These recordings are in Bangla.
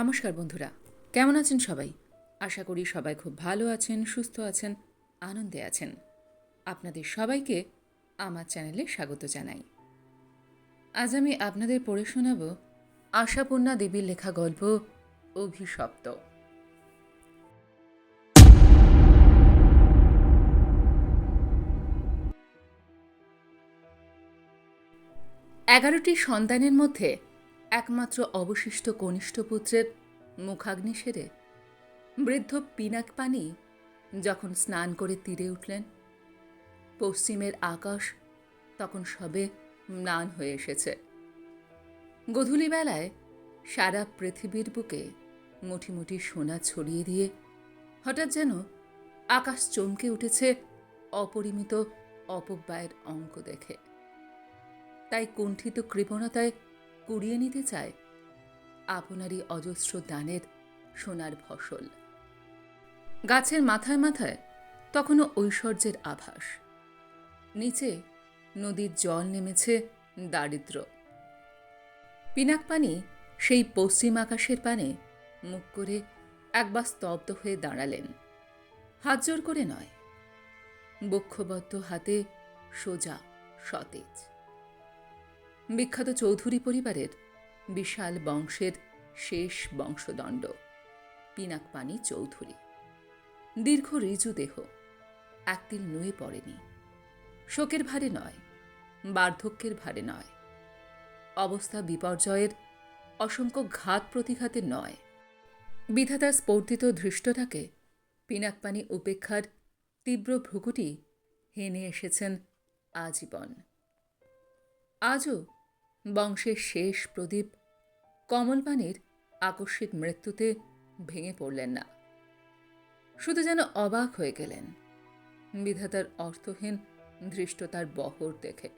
নমস্কার বন্ধুরা, কেমন আছেন সবাই? আশা করি সবাই খুব ভালো আছেন, সুস্থ আছেন, আনন্দে আছেন। আপনাদের সবাইকে আমার চ্যানেলে স্বাগত জানাই। আজ আমি আপনাদের পড়ে শোনাব আশাপূর্ণা দেবীর লেখা গল্প, অভিশপ্ত। এগারোটি সন্তানের মধ্যে একমাত্র অবশিষ্ট কনিষ্ঠ পুত্রের মুখাগ্নি সেরে বৃদ্ধ পিনাক পানি যখন স্নান করে তীরে উঠলেন। পশ্চিমের আকাশ তখন সবে ম্লান হয়ে এসেছে। গধূলি বেলায় সারা পৃথিবীর বুকে মুঠি মুঠি সোনা ছড়িয়ে দিয়ে হঠাৎ যেন আকাশ চমকে উঠেছে অপরিমিত অপব্যয়ের অঙ্ক দেখে। তাই কুণ্ঠিত কৃপণতায় কুড়িয়ে নিতে চায়, আপনারই অজস্র দানের সোনার ফসল। গাছের মাথায় মাথায় তখনও ঐশ্বর্যের আভাস। নিচে নদীর জল নেমেছে দারিদ্র। পিনাক পানি সেই পশ্চিম আকাশের পানে মুখ করে একবার স্তব্ধ হয়ে দাঁড়ালেন। হাত জোর করে নয়, বক্ষবদ্ধ হাতে সোজা সতেজ। বিখ্যাত চৌধুরী পরিবারের বিশাল বংশের শেষ বংশদণ্ড, পিনাকপানি চৌধুরী। দীর্ঘ ঋজু দেহ একতিল নুয়ে পড়েনি। শোকের ভারে নয়, বার্ধক্যের ভারে নয়। অবস্থা বিপর্যয়ের অসংখ্য ঘাত প্রতিঘাতের নয়। বিধাতার স্পর্ধিত ধৃষ্টতাকে পিনাকপানি উপেক্ষার তীব্র ভ্রুকুটি হেনে এসেছেন আজীবন। আজও বংশের শেষ প্রদীপ কমলপানির আকস্মিক মৃত্যুতে ভেঙে পড়লেন না। শুধু যেন অবাক হয়ে গেলেন, বিধাতার অর্থহীন ধৃষ্টতার বহর দেখে।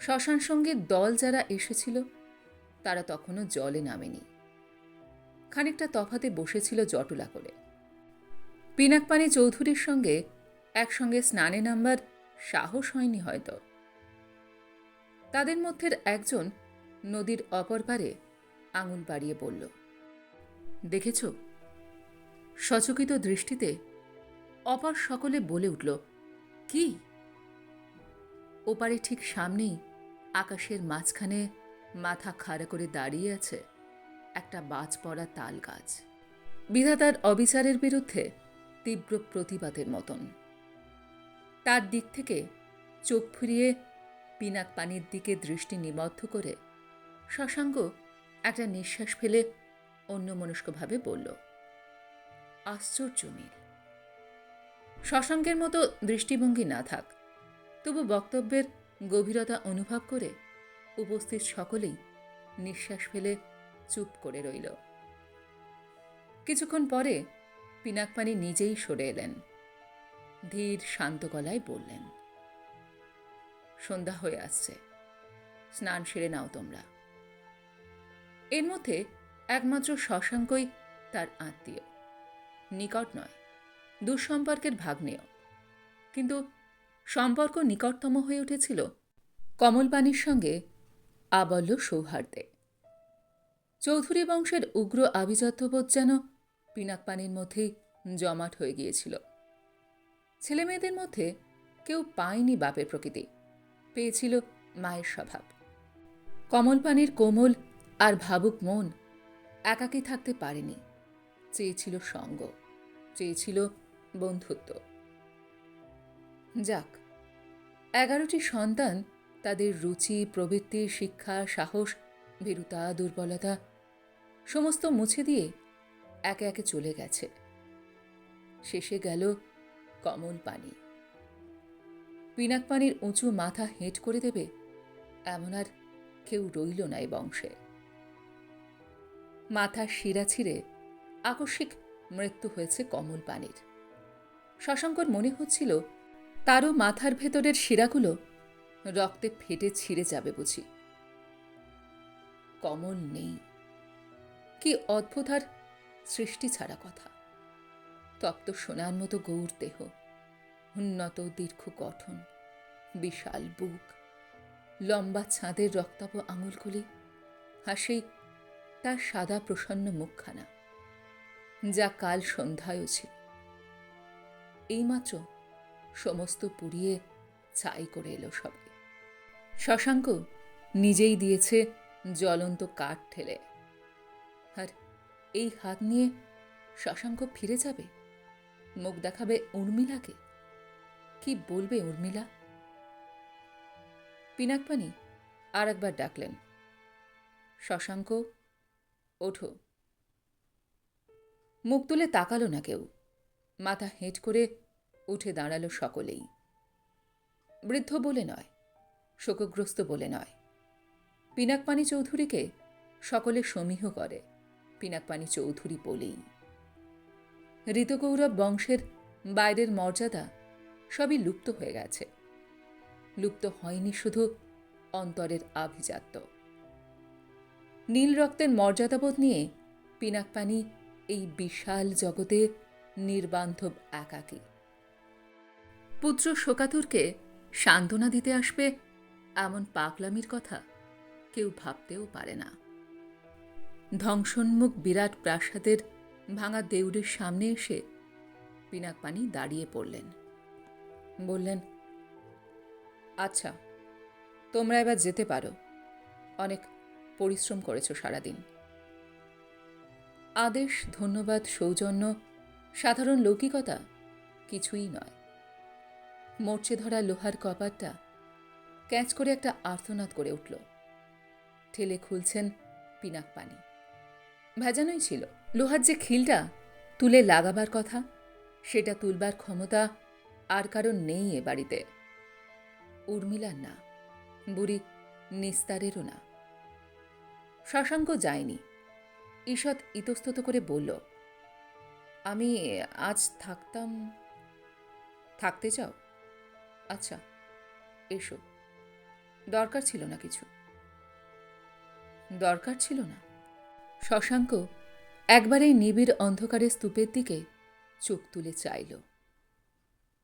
শ্মশান সঙ্গে দল যারা এসেছিল, তারা তখনও জলে নামেনি। খানিকটা তফাতে বসেছিল জটলা করে। পিনাকপানি চৌধুরীর সঙ্গে একসঙ্গে স্নানে নামবার সাহস হয়নি হয়তো। তাদের মধ্যে একজন নদীর অপর পারে আঙুল বাড়িয়ে বলল, দেখেছ? সচকিত দৃষ্টিতে অপর সকলে বলে উঠল, কি? ওপারে ঠিক সামনেই আকাশের মাঝখানে মাথা খাড়া করে দাঁড়িয়ে আছে একটা বাজ পড়া তাল গাছ বিধাতার অবিচারের বিরুদ্ধে তীব্র প্রতিবাদের মতন। তার দিক থেকে চোখ ফিরিয়ে পিনাক পানির দিকে দৃষ্টি নিবদ্ধ করে শশাঙ্ক একটা নিঃশ্বাস ফেলে অন্যমনস্কভাবে বলল, আশ্চর্য মিল। শশাঙ্কের মতো দৃষ্টিভঙ্গি না থাক। তবু বক্তব্যের গভীরতা অনুভব করে উপস্থিত সকলেই নিঃশ্বাস ফেলে চুপ করে রইল। কিছুক্ষণ পরে পিনাকপানি নিজেই সরে এলেন। ধীর শান্ত গলায় বললেন সন্ধ্যা হয়ে আসছে। স্নান সেরে নাও তোমরা। এর মধ্যে একমাত্র শশাঙ্কই তার আত্মীয়। নিকট নয়, দুঃসম্পর্কের ভাগ্নেয়। কিন্তু সম্পর্ক নিকটতম হয়ে উঠেছিল কমলপানির সঙ্গে আবল্য সৌহার্দ্যে। চৌধুরী বংশের উগ্র আভিজাত্যবোধ যেন পিনাকপানির মধ্যেই জমাট হয়ে গিয়েছিল। ছেলেমেয়েদের মধ্যে কেউ পায়নি বাপের প্রকৃতি। পেয়েছিল মায়ের স্বভাব। কমলপানির কোমল আর ভাবুক মন একাকী থাকতে পারেনি। চেয়েছিল সঙ্গ, চেয়েছিল বন্ধুত্ব। যাক, এগারোটি সন্তান তাদের রুচি, প্রবৃত্তি, শিক্ষা, সাহস, ভীরুতা, দুর্বলতা সমস্ত মুছে দিয়ে একে একে চলে গেছে। শেষে গেল কমল পানি পিনাক পানির উঁচু মাথা হেঁট করে দেবে, এমন আর কেউ রইল না এই বংশে। মাথার শিরা ছিঁড়ে আকস্মিক মৃত্যু হয়েছে কমল পানির। শশাঙ্কর মনে হচ্ছিল তারও মাথার ভেতরের শিরাগুলো রক্তে ফেটে ছিঁড়ে যাবে বুঝি। কমল নেই। কি অদ্ভুত আর সৃষ্টি ছাড়া কথা। তপ্ত সোনার মতো গৌর দেহ। উন্নত দীর্ঘ গঠন, বিশাল বুক, লম্বা ছাঁদের রক্তাভ আঙুলগুলি আর সেই তার সাদা প্রসন্ন মুখখানা, যা কাল সন্ধ্যায়ও ছিল। এইমাত্র সমস্ত পুড়িয়ে ছাই করে এলো সবে শশাঙ্ক নিজেই দিয়েছে জ্বলন্ত কাঠ ঠেলে। আর এই হাত নিয়ে শশাঙ্ক ফিরে যাবে? মুখ দেখাবে উর্মিলাকে? কি বলবে উর্মিলা? পিনাকপানি আর একবার ডাকলেন, শশাঙ্ক, ওঠো। মুখ তুলে তাকালো না কেউ। মাথা হেঁট করে উঠে দাঁড়াল সকলেই। বৃদ্ধ বলে নয়, শোকগ্রস্ত বলে নয়। পিনাকপানি চৌধুরীকে সকলে সমীহ করে পিনাকপানি চৌধুরী বলেই। ঋতগৌরব বংশের বাইরের মর্যাদা সবই লুপ্ত হয়ে গেছে। লুপ্ত হয়নি শুধু অন্তরের আভিজাত্য। নীল রক্তের মর্যাদাবোধ নিয়ে পিনাকপানি এই বিশাল জগতে নির্বান্ধব একাকী। পুত্র শোকাতুরকে সান্ত্বনা দিতে আসবে এমন পাগলামির কথা কেউ ভাবতেও পারে না। ধ্বংসন্মুখ বিরাট প্রাসাদের ভাঙা দেউড়ের সামনে এসে পিনাকপানি দাঁড়িয়ে পড়লেন। বললেন আচ্ছা তোমরা এবার যেতে পারো। অনেক পরিশ্রম করেছ সারাদিন। আদেশ, ধন্যবাদ, সৌজন্য, সাধারণ লৌকিকতা কিছুই নয়। মরচে ধরা লোহার কপারটা ক্যাচ করে একটা আর্তনাদ করে উঠল। ঠেলে খুলছেন পিনাক পানি। ভেজানোই ছিল। লোহার যে খিলটা তুলে লাগাবার কথা, সেটা তুলবার ক্ষমতা আর কারণ নেই এ বাড়িতে। উর্মিলার না, বুড়ি নিস্তারেরও না। শশাঙ্ক যায়নি। ঈষৎ ইতস্তত করে বলল, আমি আজ থাকতাম, থাকতে চাও? আচ্ছা এসো। দরকার ছিল না কিছু। দরকার ছিল না? শশাঙ্ক একবারেই নিবিড় অন্ধকারের স্তূপের দিকে চোখ তুলে চাইল।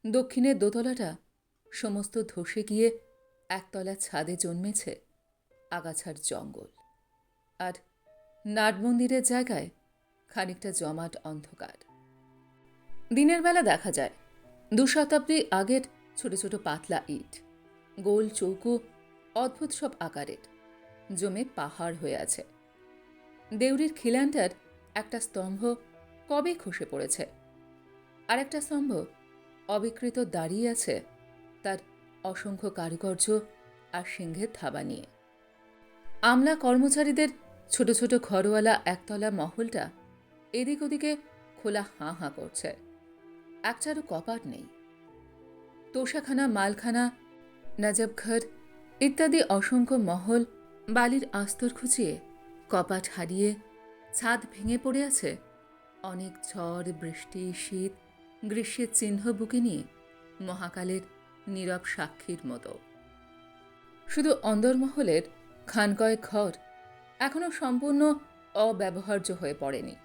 দক্ষিণের দোতলাটা সমস্ত ধসে গিয়ে একতলা ছাদে জন্মেছে আগাছার জঙ্গল। আর নাটমন্দিরের জায়গায় খানিকটা জমাট অন্ধকার। দিনের বেলা দেখা যায়, দু শতাব্দী আগের ছোট ছোট পাতলা ইট, গোল চৌকো, অদ্ভুত সব আকারের, জমে পাহাড় হয়ে আছে। দেউরির খিলানটার একটা স্তম্ভ কবে খসে পড়েছে? আর একটা স্তম্ভ অবিকৃত দাঁড়িয়ে আছে তার অসংখ্য কারুকার্য আর সিংহের থাবা নিয়ে। আমলা কর্মচারীদের ছোট ছোট ঘরওয়ালা একতলা মহলটা এদিক ওদিকে খোলা হাঁ হাঁ করছে। একচারও কপাট নেই। তোষাখানা, মালখানা, নাজাবঘর ইত্যাদি অসংখ্য মহল বালির আস্তর খুঁচিয়ে কপাট হারিয়ে ছাদ ভেঙে পড়ে আছে। অনেক ঝড়, বৃষ্টি, শীত গ্রীষ্মের চিহ্ন বুকে নিয়ে মহাকালের নীরব সাক্ষীর মতো। শুধু অন্দরমহলের খানকয়েক ঘর এখনও সম্পূর্ণ অব্যবহার্য হয়ে পড়েনি।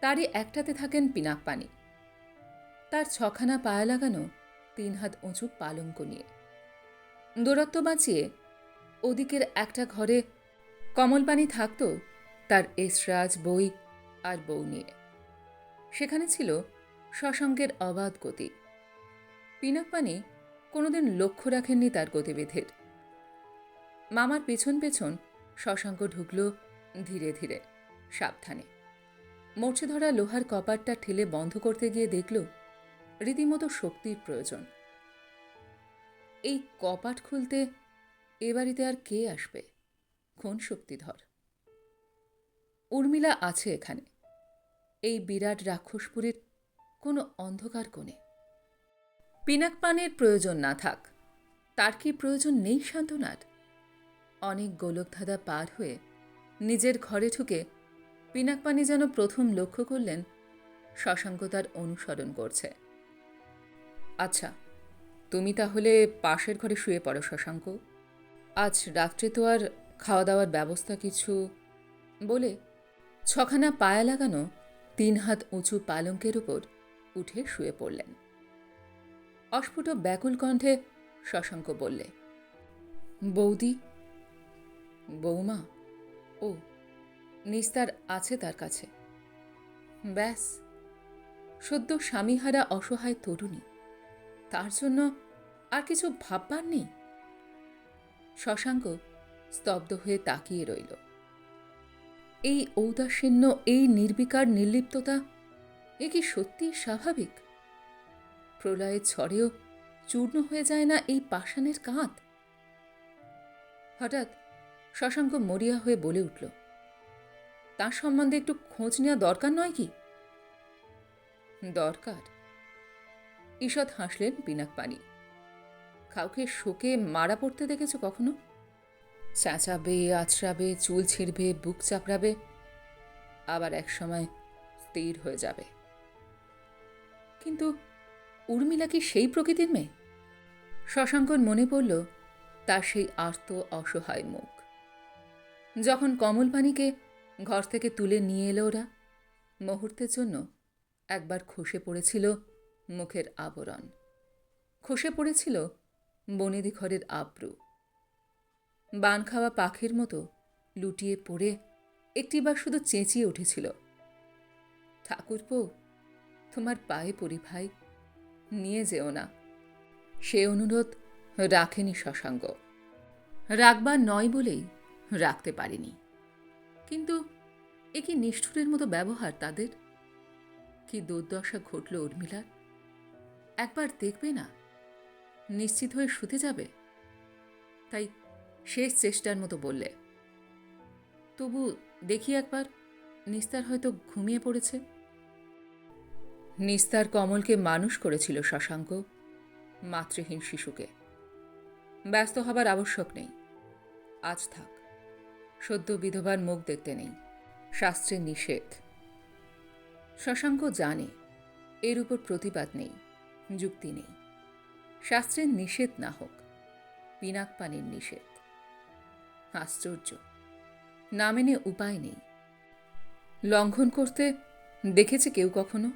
তারই একটাতে থাকেন পিনাক পানি। তার ছখানা পায়া লাগানো তিন হাত উঁচু পালঙ্ক নিয়ে। দূরত্ব বাঁচিয়ে ওদিকের একটা ঘরে কমল পানি থাকত তার এসরাজ বই আর বউ নিয়ে। সেখানে ছিল সসঙ্গের অবাধ গতি। পিনাক পানি কোনোদিন লক্ষ্য রাখেননি তার গতিবিধির। মামার পেছন পেছন শশাঙ্ক ঢুকল ধীরে ধীরে, সাবধানে। মরছে ধরা লোহার কপারটা ঠেলে বন্ধ করতে গিয়ে দেখল রীতিমতো শক্তির প্রয়োজন। এই কপাট খুলতে এ বাড়িতে আর কে আসবে? কোন শক্তিধর। উর্মিলা আছে এখানে। এই বিরাট রাক্ষসপুরীর কোনো অন্ধকার কোণে। পিনাক পানের প্রয়োজন না থাক, তার কি প্রয়োজন নেই সান্ত্বনার অনেক গোলকধাঁধা পার হয়ে নিজের ঘরে ঢুকে পিনাক পানি যেন প্রথম লক্ষ্য করলেন, শশাঙ্ক তার অনুসরণ করছে। আচ্ছা তুমি তাহলে পাশের ঘরে শুয়ে পড়ো শশাঙ্ক। আজ রাত্রে তো আর খাওয়া দাওয়ার ব্যবস্থা কিছু বলে ছখানা পায়া লাগানো তিন হাত উঁচু পালঙ্কের উপর উঠে শুয়ে পড়লেন। অস্ফুট ব্যাকুল কণ্ঠে শশাঙ্ক বললে, বৌদি, বৌমা, ও, নিস্তার আছে তার কাছে। ব্যাস, সদ্য স্বামীহারা অসহায় তরুণী, তার জন্য আর কিছু ভাববার নেই? শশাঙ্ক স্তব্ধ হয়ে তাকিয়ে রইল। এই ঔদাসীন্য, এই নির্বিকার, নির্লিপ্ততা এ কি সত্যিই স্বাভাবিক? প্রলয়ের ঝড়েও চূর্ণ হয়ে যায় না এই পাষাণের কাঁধ? হঠাৎ শশাঙ্ক মরিয়া হয়ে বলে উঠল, তার সম্বন্ধে একটু খোঁজ নেওয়া দরকার নয় কি? দরকার? ঈষৎ হাসলেন পিনাক পানি। কাউকে শোকে মারা পড়তে দেখেছ কখনো? চেঁচাবে, আছড়াবে, চুল ছিঁড়বে, বুক চাপড়াবে, আবার এক সময় স্থির হয়ে যাবে। কিন্তু উর্মিলা কি সেই প্রকৃতির মেয়ে? শশাঙ্কর মনে পড়ল, তার সেই আর্ত অসহায় মুখ। যখন কমল পানিকে ঘর থেকে তুলে নিয়ে এলো ওরা, মুহূর্তের জন্য একবার খসে পড়েছিল মুখের আবরণ। খসে পড়েছিল বনেদি ঘরের আব্রু। বান খাওয়া পাখির মতো লুটিয়ে পড়ে একটিবার শুধু চেঁচিয়ে উঠেছিল। ঠাকুরপো তোমার পায়ে পড়ি ভাই, নিয়ে যেও না। সে অনুরোধ রাখেনি শশাঙ্ক রাখবার নয় বলেই রাখতে পারিনি। কিন্তু এ কি নিষ্ঠুরের মতো ব্যবহার তাদের? কি দুর্দশা ঘটল উর্মিলার? একবার দেখবে না? নিশ্চিত হয়ে শুতে যাবে? তাই শেষ চেষ্টার মতো বললে, তবু দেখি একবার, নিস্তার হয়তো ঘুমিয়ে পড়েছে। নিস্তার কমলকে মানুষ করেছিল শশাঙ্ক, মাতৃহীন শিশুকে। ব্যস্ত হবার আবশ্যক নেই। আজ থাক। সদ্য বিধবার মুখ দেখতে নেই। শাস্ত্রের নিষেধ। শশাঙ্ক জানে, এর উপর প্রতিবাদ নেই, যুক্তি নেই। শাস্ত্রের নিষেধ না হোক পিনাক পানির নিষেধ। আশ্চর্য। না মেনে উপায় নেই। লঙ্ঘন করতে দেখেছে কেউ কখনো?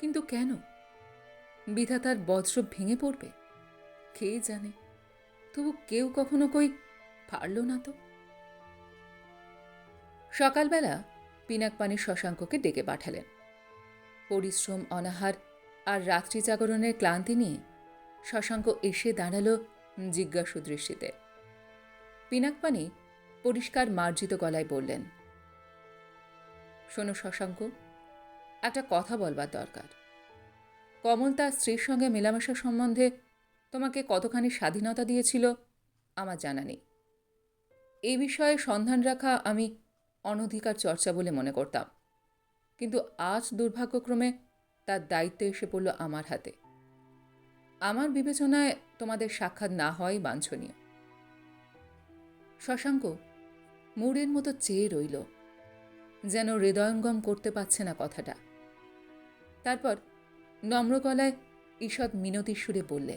কিন্তু কেন? বিধাতার বজ্র ভেঙে পড়বে। কে জানে? তবু কেউ কখনো কই পারল না তো। সকালবেলা পিনাক পানি শশাঙ্ককে ডেকে পাঠালেন। পরিশ্রম, অনাহার আর রাত্রি জাগরণের ক্লান্তি নিয়ে শশাঙ্ক এসে দাঁড়াল জিজ্ঞাসু দৃষ্টিতে। পিনাক পানি পরিষ্কার মার্জিত গলায় বললেন, শোনো শশাঙ্ক একটা কথা বলবার দরকার। কমল তার স্ত্রীর সঙ্গে মেলামেশা সম্বন্ধে তোমাকে কতখানি স্বাধীনতা দিয়েছিল আমার জানা নেই। এই বিষয়ে সন্ধান রাখা আমি অনধিকার চর্চা বলে মনে করতাম। কিন্তু আজ দুর্ভাগ্যক্রমে তার দায়িত্ব এসে পড়ল আমার হাতে। আমার বিবেচনায় তোমাদের সাক্ষাৎ না হওয়াই বাঞ্ছনীয়। শশাঙ্ক মুড়ের মতো চেয়ে রইল, যেন হৃদয়ঙ্গম করতে পারছে না কথাটা। তারপর নম্র গলায় ঈষৎ মিনতির সুরে বললে,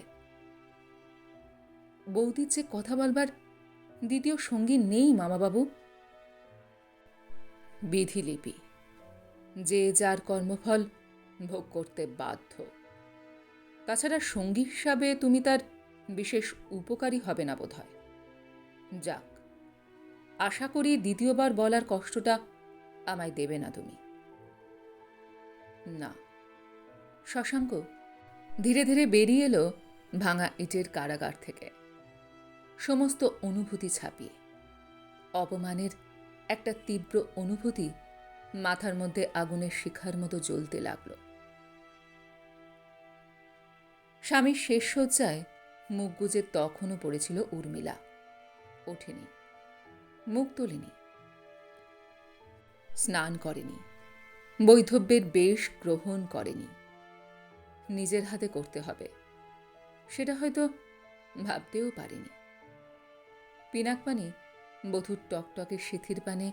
বৌদির যে কথা বলবার দ্বিতীয় সঙ্গী নেই মামাবাবু? বিধিলিপি, যে যার কর্মফল ভোগ করতে বাধ্য। তাছাড়া সঙ্গী হিসাবে তুমি তার বিশেষ উপকারী হবে না বোধ হয় যাক, আশা করি দ্বিতীয়বার বলার কষ্টটা আমায় দেবে না তুমি। না শশাঙ্ক ধীরে ধীরে বেরিয়ে এলো ভাঙা ইটের কারাগার থেকে। সমস্ত অনুভূতি ছাপিয়ে। অপমানের একটা তীব্র অনুভূতি মাথার মধ্যে আগুনের শিখার মতো জ্বলতে লাগল। স্বামীর শেষ শয্যায় মুখ গুজে তখনও পড়েছিল উর্মিলা। ওঠেনি। মুখ তোলেনি। স্নান করেনি। বৈধব্যের বেশ গ্রহণ করেনি। নিজের হাতে করতে হবে। সেটা হয়তো ভাবতেও পারেনি। পিনাকপানি বধুর টকটকে শিথির পানে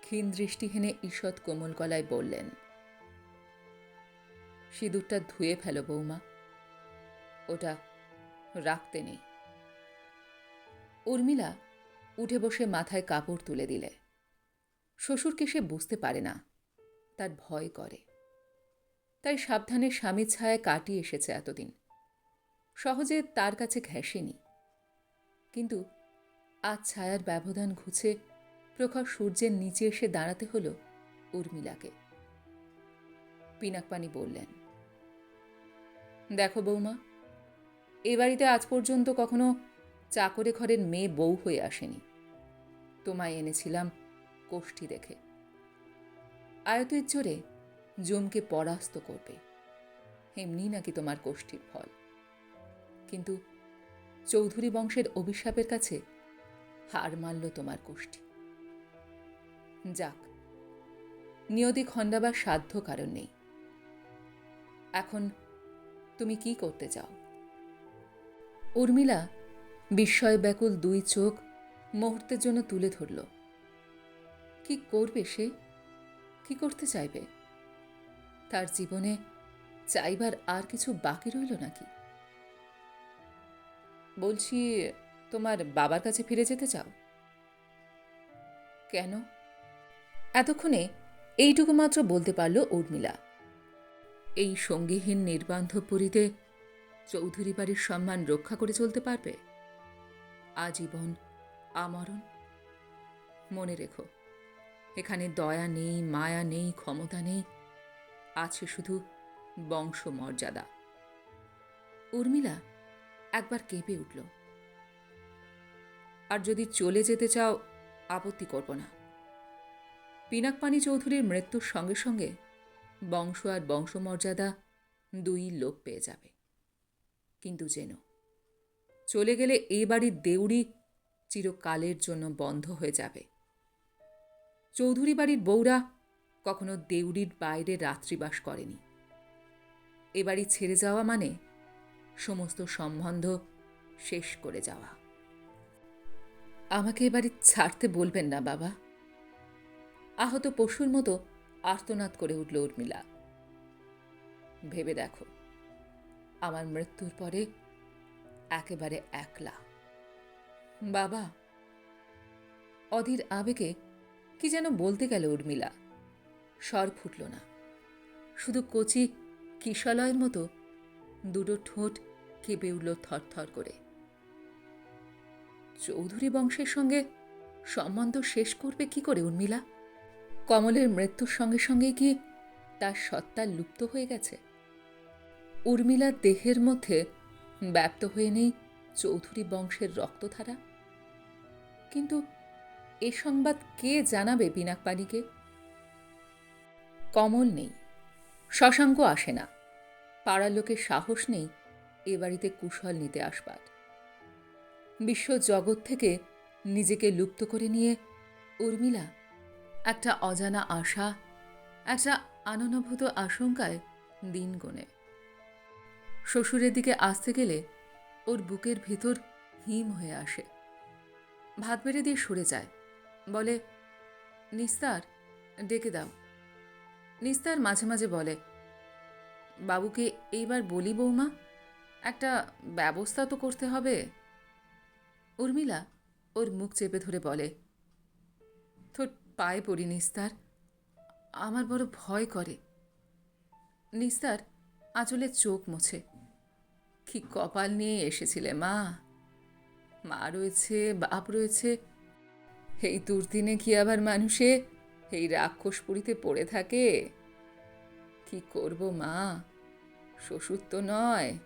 ক্ষীণ দৃষ্টি হেনে ঈষৎ কোমল গলায় বললেন, সিঁদুরটা ধুয়ে ফেলো বৌমা। ওটা রাখতে নেই। উর্মিলা উঠে বসে মাথায় কাপড় তুলে দিলে। শ্বশুরকে সে বুঝতে পারে না, তার ভয় করে। তাই সাবধানে স্বামীর ছায়া কাটিয়ে এসেছে এতদিন। সহজে তার কাছে ঘেঁষেনি। কিন্তু আজ ছায়ার ব্যবধান ঘুছে প্রখর সূর্যের নিচে এসে দাঁড়াতে হলো উর্মিলাকে। পিনাকপানি বললেন, দেখো বৌমা, এ বাড়িতে আজ পর্যন্ত কখনো চাকরে ঘরের মেয়ে বউ হয়ে আসেনি। তোমায় এনেছিলাম কোষ্ঠী দেখে। আয়তের জোরে জমকে পরাস্ত করবে। এমনি নাকি তোমার কোষ্ঠীর ফল। কিন্তু চৌধুরী বংশের অভিশাপের কাছে হার মানল তোমার কোষ্ঠী। যাক নিয়তি খণ্ডাবার সাধ্য কারণ নেই। এখন তুমি কি করতে চাও? উর্মিলা বিস্ময় ব্যাকুল দুই চোখ মুহূর্তের জন্য তুলে ধরল। কি করবে সে? কি করতে চাইবে? তার জীবনে চাইবার আর কিছু বাকি রইল নাকি? বলছি, তোমার বাবার কাছে ফিরে যেতে চাও? কেন? এতক্ষণে এইটুকু মাত্র বলতে পারল উর্মিলা। এই সঙ্গীহীন নির্বান্ধব পুরীতে চৌধুরী বাড়ির সম্মান রক্ষা করে চলতে পারবে? আজীবন আমরণ। মনে রেখো, এখানে দয়া নেই, মায়া নেই, ক্ষমতা নেই আছে শুধু বংশমর্যাদা। উর্মিলা একবার কেঁপে উঠল। আর যদি চলে যেতে চাও, আপত্তি করব না। পিনাকপানি চৌধুরীর মৃত্যুর সঙ্গে সঙ্গে বংশ আর বংশমর্যাদা দুই লোপ পেয়ে যাবে। কিন্তু যেন চলে গেলে এই বাড়ির দেউড়ি চিরকালের জন্য বন্ধ হয়ে যাবে। চৌধুরী বাড়ির বউরা কখনো দেউড়ির বাইরে রাত্রিবাস করেনি। এ বাড়ি ছেড়ে যাওয়া মানে সমস্ত সম্বন্ধ শেষ করে যাওয়া। আমাকে এ বাড়ি ছাড়তে বলবেন না, বাবা। আহত পশুর মতো আর্তনাদ করে উঠল উর্মিলা। ভেবে দেখো, আমার মৃত্যুর পরে একেবারে একলা। বাবা, অধীর আবেগে কি যেন বলতে গেল উর্মিলা। স্বর ফুটল না। শুধু কচি কিশলয়ের মতো দুটো ঠোঁট কেঁপে উঠল থরথর করে। চৌধুরী বংশের সঙ্গে সম্বন্ধ শেষ করবে কি করে উর্মিলা? কমলের মৃত্যুর সঙ্গে সঙ্গে কি তার সত্তা লুপ্ত হয়ে গেছে? উর্মিলার দেহের মধ্যে ব্যাপ্ত হয়ে নেই চৌধুরী বংশের রক্তধারা। কিন্তু এ সংবাদ কে জানাবে পিনাকপানিকে কমল নেই, শশাঙ্ক আসে না, পাড়ার লোকের সাহস নেই এ বাড়িতে কুশল নিতে আসবার। বিশ্ব জগৎ থেকে নিজেকে লুপ্ত করে নিয়ে উর্মিলা একটা অজানা আশা, একটা আননুভূত আশঙ্কায় দিন গোনে। শ্বশুরের দিকে আসতে গেলে ওর বুকের ভিতর হিম হয়ে আসে। ভাত বেড়ে দিয়ে সরে যায়, বলে, নিস্তার, ডেকে দাও। নিস্তার মাঝে মাঝে বলে, বাবুকে এইবার বলি বৌমা, একটা ব্যবস্থা তো করতে হবে। উর্মিলা ওর মুখ চেপে ধরে বলে, তোর পায়ে পড়ি নিস্তার, আমার বড় ভয় করে। নিস্তার আঁচলে চোখ মোছে, কি কপাল নিয়ে এসেছিলে মা? মা রয়েছে, বাপ রয়েছে, এই দুর্দিনে কি আবার মানুষে এই রাক্ষসপুরীতে পড়ে থাকে। কি করব মা? শ্বশুর তো নয়,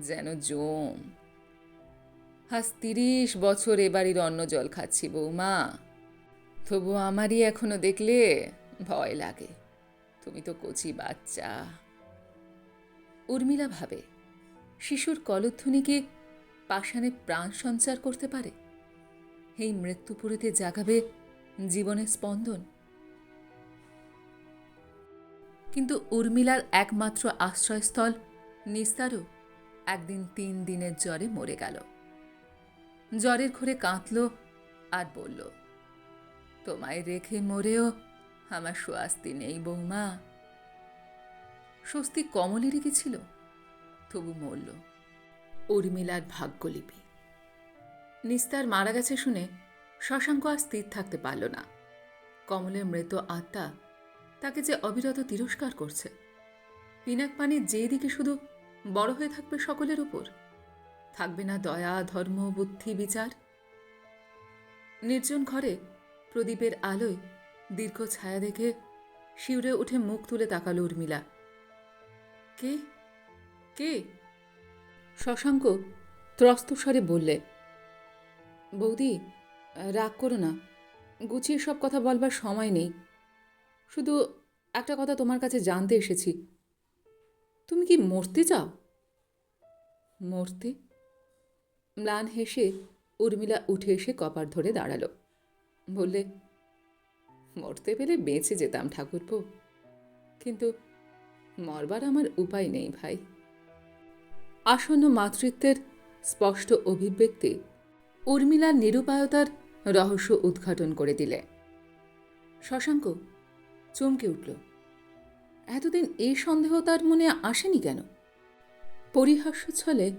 যেন জম। আজ তিরিশ বছর এ বাড়ির অন্ন জল খাচ্ছি বৌমা। তবু আমারই এখনও দেখলে ভয় লাগে। তুমি তো কচি বাচ্চা। উর্মিলা ভাবে, শিশুর কলধ্বনি কি পাষাণে প্রাণ সঞ্চার করতে পারে? এই মৃত্যুপুরীতে জাগাবে জীবনের স্পন্দন। কিন্তু উর্মিলার একমাত্র আশ্রয়স্থল নিস্তারও একদিন তিন দিনের জ্বরে মরে গেল। জ্বরের ঘরে কাঁদল আর বলল, তোমায় রেখে মরেও আমার স্বস্তি নেই বৌমা। স্বস্তি কমলেরই কি ছিল? তবু মরল উর্মিলার ভাগ্যলিপি। নিস্তার মারা গেছে শুনে শশাঙ্ক আর স্থির থাকতে পারল না। কমলের মৃত আত্মা তাকে যে অবিরত তিরস্কার করছে। পিনাক পানির যে দিকে শুধু বড় হয়ে থাকবে সকলের উপর, থাকবে না দয়া, ধর্ম, বুদ্ধি, বিচার। নির্জন ঘরে প্রদীপের আলোয় দীর্ঘ ছায়া দেখে শিউরে উঠে মুখ তুলে তাকালো উর্মিলা। কে? কে? শশাঙ্ক ত্রস্তস্বরে বললে, বৌদি, রাগ করো না। গুছিয়ে সব কথা বলবার সময় নেই। শুধু একটা কথা তোমার কাছে জানতে এসেছি। তুমি কি মরতে চাও? মরতে? ম্লান হেসে উর্মিলা উঠে এসে কপার ধরে দাঁড়াল। বললে, মরতে পেলে বেঁচে যেতাম ঠাকুরপো। কিন্তু মরবার আমার উপায় নেই ভাই। আসন্ন মাতৃত্বের স্পষ্ট অভিব্যক্তি উর্মিলার নিরুপায়তার রহস্য উদ্ঘাটন করে দিলে। শশাঙ্ক চমকে উঠল। এতদিন এই সন্দেহ তার মনে আসেনি কেন? পরিহাস্য ছলে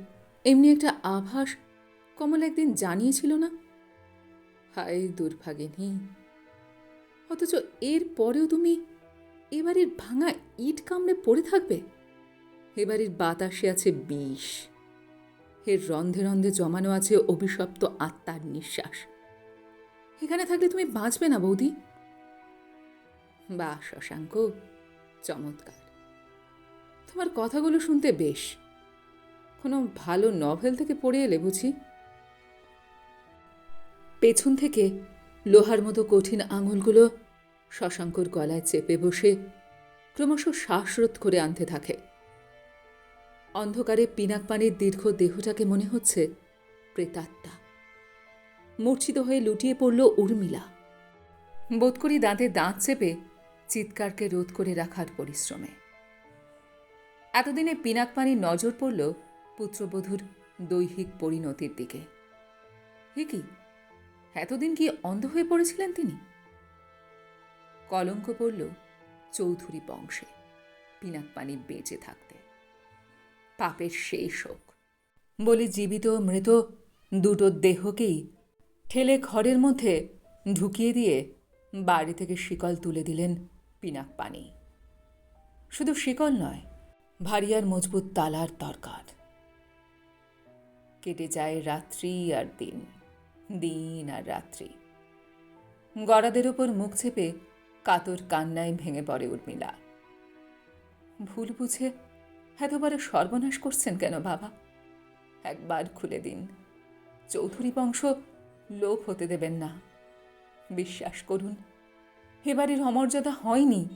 এমনি একটা আভাস কমল একদিন জানিয়েছিল না? হায় দুর্ভাগিনী! অথচ এর পরেও তুমি এবারের ভাঙা ইট কামড়ে পড়ে থাকবে? এবারের বাতাসে আছে বিষ। এর রন্ধে রন্ধে জমানো আছে অভিশপ্ত আত্মার নিঃশ্বাস। এখানে থাকলে তুমি বাঁচবে না বৌদি। বা শশাঙ্ক? চমৎকার। তোমার কথাগুলো শুনতে বেশ। কোনো ভালো নভেল থেকে পড়ে এলে বুঝি। পেছন থেকে লোহার মতো কঠিন আঙুলগুলো শশাঙ্কর গলায় চেপে বসে ক্রমশ শ্বাসরোধ করে আনতে থাকে। অন্ধকারে পিনাক পানির দীর্ঘ দেহটাকে মনে হচ্ছে প্রেতাত্মা। মূর্ছিত হয়ে লুটিয়ে পড়ল উর্মিলা। বোধ করি দাঁতে দাঁত চেপে চিৎকারকে রোধ করে রাখার পরিশ্রমে। এতদিনে পিনাক পানির নজর পড়ল পুত্রবধূর দৈহিক পরিণতির দিকে। হে কি? এতদিন কি অন্ধ হয়ে পড়েছিলেন তিনি? কলঙ্ক পড়ল চৌধুরী বংশে পিনাকপানি বেঁচে থাকতে। পাপের সেই শোক বলে জীবিত মৃত দুটো দেহকেই ঠেলে ঘরের মধ্যে ঢুকিয়ে দিয়ে বাড়ি থেকে শিকল তুলে দিলেন পিনাক পানি। শুধু শিকল নয় ভারী আর মজবুত তালার দরকার। কেটে যায় রাত্রি আর দিন দিন আর রাত্রি। গড়াদের ওপর মুখ চেপে কাতর কান্নায় ভেঙে পড়ে উর্মিলা। ভুল বুঝে এতবারে সর্বনাশ করছেন কেন বাবা? একবার খুলে দিন। চৌধুরী বংশ লোভ হতে দেবেন না। বিশ্বাস করুন এবারের অমর্যাদা হয়নি।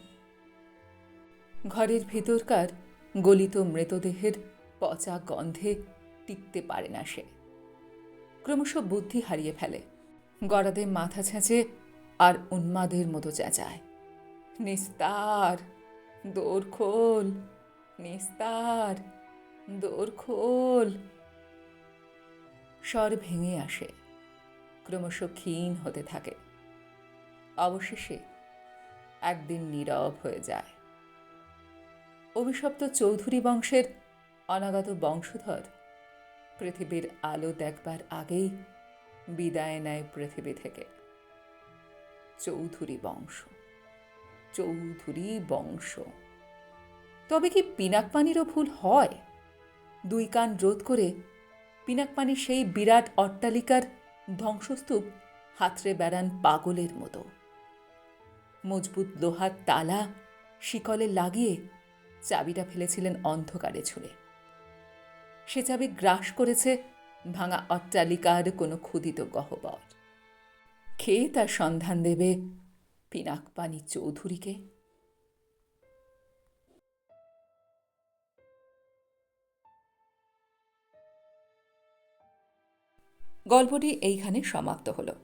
ঘরের ভেতরকার গলিত মৃতদেহের পচা গন্ধে টিকতে পারে না সে। ক্রমশ বুদ্ধি হারিয়ে ফেলে। গড়াদে মাথা ছেঁচে আর উন্মাদের মতো চেঁচায়। নিস্তার দৌড় খোল নিস্তার দৌড় খোল স্বর ভেঙে আসে। ক্রমশ ক্ষীণ হতে থাকে। অবশেষে একদিন নীরব হয়ে যায়। অভিশপ্ত চৌধুরী বংশের অনাগত বংশধর পৃথিবীর আলো দেখবার আগেই বিদায় নেয় পৃথিবী থেকে। চৌধুরী বংশ চৌধুরী বংশ। তবে কি পিনাক পানিরও ভুল হয়? দুই কান রোধ করে পিনাক পানি সেই বিরাট অট্টালিকার ধ্বংসস্তূপ হাতড়ে বেড়ান পাগলের মতো। মজবুত লোহার তালা শিকলে লাগিয়ে চাবিটা ফেলেছিলেন অন্ধকারে ছুঁড়ে। সে চাবি গ্রাস করেছে ভাঙা অট্টালিকার কোনো ক্ষুদিত গহ্বর। খেয়ে তার সন্ধান দেবে পিনাক পানি চৌধুরীকে? গল্পটি এইখানে সমাপ্ত হলো।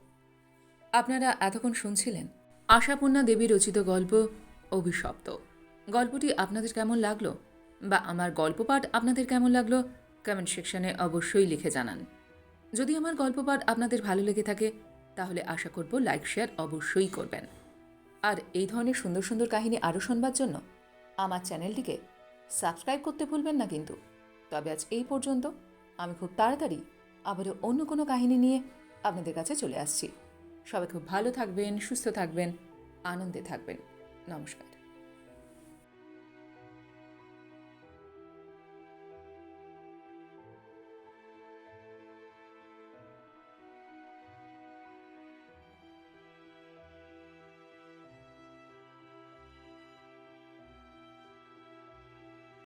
আপনারা এতক্ষণ শুনছিলেন আশাপূর্ণা দেবী রচিত গল্প অভিশপ্ত। গল্পটি আপনাদের কেমন লাগল? বা আমার গল্প পাঠ আপনাদের কেমন লাগল? কমেন্ট সেকশনে অবশ্যই লিখে জানান। যদি আমার গল্প পাঠ আপনাদের ভালো লেগে থাকে, তাহলে আশা করব লাইক শেয়ার অবশ্যই করবেন। আর এই ধরনের সুন্দর সুন্দর কাহিনী আরও শোনবার জন্য আমার চ্যানেলটিকে সাবস্ক্রাইব করতে ভুলবেন না কিন্তু। তবে আজ এই পর্যন্ত আমি খুব তাড়াতাড়ি আবারও অন্য কোনো কাহিনী নিয়ে আপনাদের কাছে চলে আসছি। সবাই খুব ভালো থাকবেন সুস্থ থাকবেন আনন্দে থাকবেন। নমস্কার।